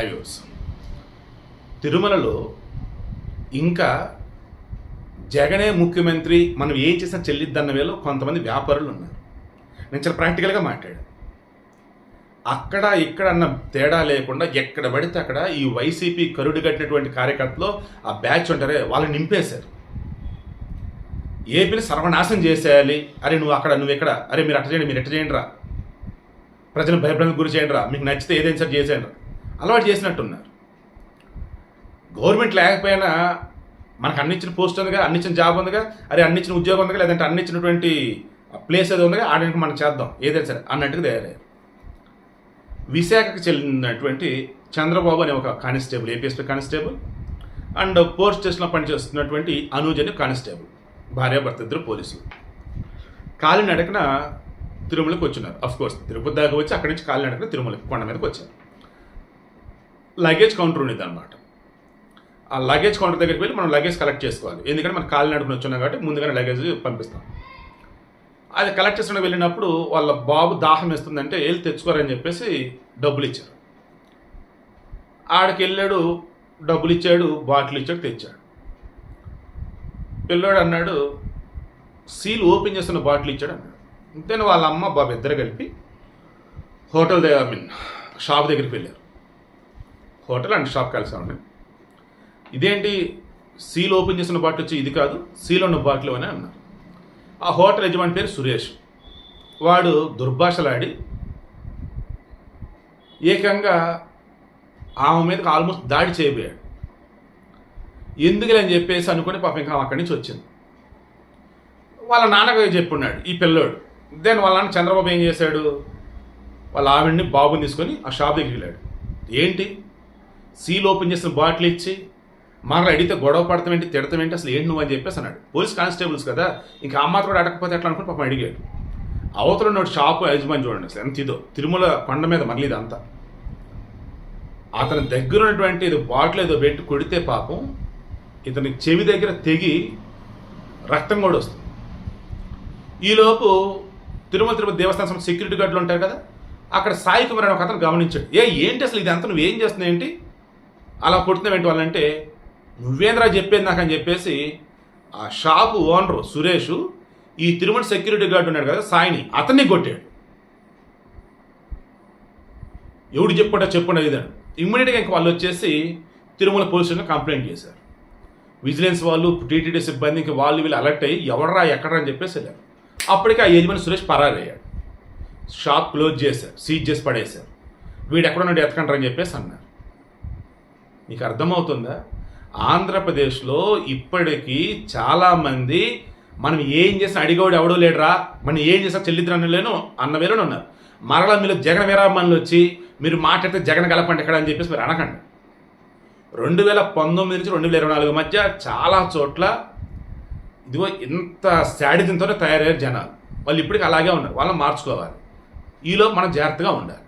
Highways. తిరుమలలో ఇంకా జగనే ముఖ్యమంత్రి మనం ఏం చేసినా చెల్లిద్దన్న వేలో కొంతమంది వ్యాపారులు ఉన్నారు నేను చాలా ప్రాక్టికల్గా మాట్లాడాను. అక్కడ ఇక్కడ అన్న తేడా లేకుండా ఎక్కడ పడితే అక్కడ ఈ వైసీపీ కరుడు కట్టినటువంటి కార్యకర్తలు ఆ బ్యాచ్ ఉంటారే వాళ్ళని నింపేశారు. ఏపీని సర్వనాశనం చేసేయాలి. అరే నువ్వు అక్కడ నువ్వు ఎక్కడ? అరే మీరు అట్ట చేయండి మీరు ఎట్ట చేయండి రా ప్రజలు భయభ్రాంతికి గురి చేయండి రా మీకు నచ్చితే ఏదైనా సరే చేసేయండి రా అలవాటు చేసినట్టున్నారు. గవర్నమెంట్ లేకపోయినా మనకు అందించిన పోస్ట్ ఉందిగా అందించిన జాబ్ ఉందిగా అరే అందించిన ఉద్యోగం ఉందిగా లేదంటే అందించినటువంటి ప్లేస్ ఏదో ఉందిగా ఆడడానికి మనం చేద్దాం. ఏదైనా సరే అన్నట్టుగా తయారయ్యారు. విశాఖకు చెందినటువంటి చంద్రబాబు అనే ఒక constable APSP constable and post స్టేషన్లో పనిచేస్తున్నటువంటి అనూజ్ అనే కానిస్టేబుల్ భార్యాభర్త ఇద్దరు పోలీసులు. కాలినడకన తిరుమలకి వచ్చినారు అఫ్ కోర్స్ తిరుపతి దాకా వచ్చి అక్కడి నుంచి కాలినడకన తిరుమలకి కొండ మీదకి వచ్చారు. లగేజ్ కౌంటర్ ఉండేది అనమాట ఆ లగేజ్ కౌంటర్ దగ్గరికి వెళ్ళి మనం లగేజ్ కలెక్ట్ చేసుకోవాలి. ఎందుకంటే మనం కాలినడకన వచ్చున్నాం కాబట్టి ముందుగానే లగేజ్ పంపిస్తాం. అది కలెక్ట్ చేసుకుని వెళ్ళినప్పుడు వాళ్ళ బాబు దాహం వేస్తుందంటే వెళ్ళి తెచ్చుకోరని చెప్పేసి డబ్బులు ఇచ్చారు. ఆడికి వెళ్ళాడు డబ్బులు ఇచ్చాడు బాటిల్ ఇచ్చాడు తెచ్చాడు. పిల్లోడు అన్నాడు సీల్ ఓపెన్ చేస్తున్న బాటిల్ ఇచ్చాడు అన్నాడు. అంతేనా వాళ్ళ అమ్మ బాబు ఇద్దరు కలిపి హోటల్ దగ్గర ఐ మీన్ షాప్ దగ్గరికి వెళ్ళారు. హోటల్ అండ్ షాప్ కలిసి ఉన్నాయి. ఇదేంటి? సీల్ ఓపెన్ చేసిన బాటిల్ వచ్చి ఇది కాదు సీల్ ఉన్న బాటిల్ అని అన్నారు. ఆ హోటల్ యజమాని పేరు సురేష్. వాడు దుర్భాషలాడి ఏకంగా ఆమె మీదకి ఆల్మోస్ట్ దాడి చేయబోయాడు. ఎందుకులే అని చెప్పేసి అనుకుని పాప ఇంకా అక్కడి నుంచి వచ్చింది. వాళ్ళ నాన్నగారు చెప్పున్నాడు? ఈ పిల్లోడు. దెన్ వాళ్ళ నాన్న చంద్రబాబు ఏం చేశాడు? వాళ్ళ ఆవిడ్ని బాబుని తీసుకొని ఆ షాప్ దగ్గరికి వెళ్ళాడు. ఏంటి? సీల్ ఓపెన్ చేసిన బాటిల్ ఇచ్చి మరలా అడిగితే గొడవ పడతాం ఏంటి తిడతాం ఏంటి అసలు ఏంటి నువ్వు అని చెప్పేసి అన్నాడు. పోలీస్ కానిస్టేబుల్స్ కదా ఇంకా అమ్మాత కూడా అడగకపోతే ఎట్లా అనుకుని పాపం అడిగాడు. అవతల ఉన్నోడు షాపు యజమాని చూడండి అసలు ఎంత ఇదో తిరుమల కొండ మీద మళ్ళీ ఇదంతా. అతని దగ్గర ఉన్నటువంటి ఇది బాటిల్ ఏదో పెట్టి కొడితే పాపం ఇతని చెవి దగ్గర తెగి రక్తం కూడా వస్తుంది. ఈలోపు తిరుమల తిరుపతి దేవస్థానం సెక్యూరిటీ గార్డులు ఉంటారు కదా అక్కడ సాయి కుమార్ అని ఒక అతను గమనించాడు. ఏ ఏంటి అసలు ఇది అంతా నువ్వేం చేస్తున్నావు ఏంటి? అలా కొడుతున్నావు ఏంటి వాళ్ళంటే నువ్వేంద్రా చెప్పేది నాకు అని చెప్పేసి ఆ షాపు ఓనరు సురేష్ ఈ తిరుమల సెక్యూరిటీ గార్డు ఉన్నాడు కదా సాయిని అతన్ని కొట్టాడు. ఎవడు చెప్పాడో చెప్పండి ఇదని ఇమ్మీడియట్గా ఇంక వాళ్ళు వచ్చేసి తిరుమల పోలీస్ స్టేషన్లో కంప్లైంట్ చేశారు. విజిలెన్స్ వాళ్ళు టీటీడీ సిబ్బంది ఇంక వాళ్ళు వీళ్ళు అలర్ట్ అయ్యి ఎవడరా ఎక్కడరా అని చెప్పేసి వెళ్ళారు. అప్పటికే ఆ యజమాని సురేష్ పరారయ్యాడు. షాప్ క్లోజ్ చేశారు సీజ్ చేసి పడేశారు. వీడు ఎక్కడ ఉన్నాడు ఎతకంటారు అని చెప్పేసి అన్నారు. నీకు అర్థమవుతుందా? ఆంధ్రప్రదేశ్లో ఇప్పటికీ చాలామంది మనం ఏం చేసినా అడిగోడు ఎవడో లేడురా మనం ఏం చేసినా చెల్లిద్దరు లేను అన్న వేరే ఉన్నారు. మరలా మీరు జగన్ వీరాభిమానులు వచ్చి మీరు మాట్లాడితే జగన్ కలపండి ఎక్కడ అని చెప్పేసి మీరు అనకండి. రెండు వేల పంతొమ్మిది నుంచి రెండు వేల ఇరవై నాలుగు మధ్య చాలా చోట్ల ఇదిగో ఇంత శాడిజంతోనే తయారయ్యారు జనాలు. వాళ్ళు ఇప్పటికి అలాగే ఉన్నారు వాళ్ళని మార్చుకోవాలి. ఈలో మనం జాగ్రత్తగా ఉండాలి.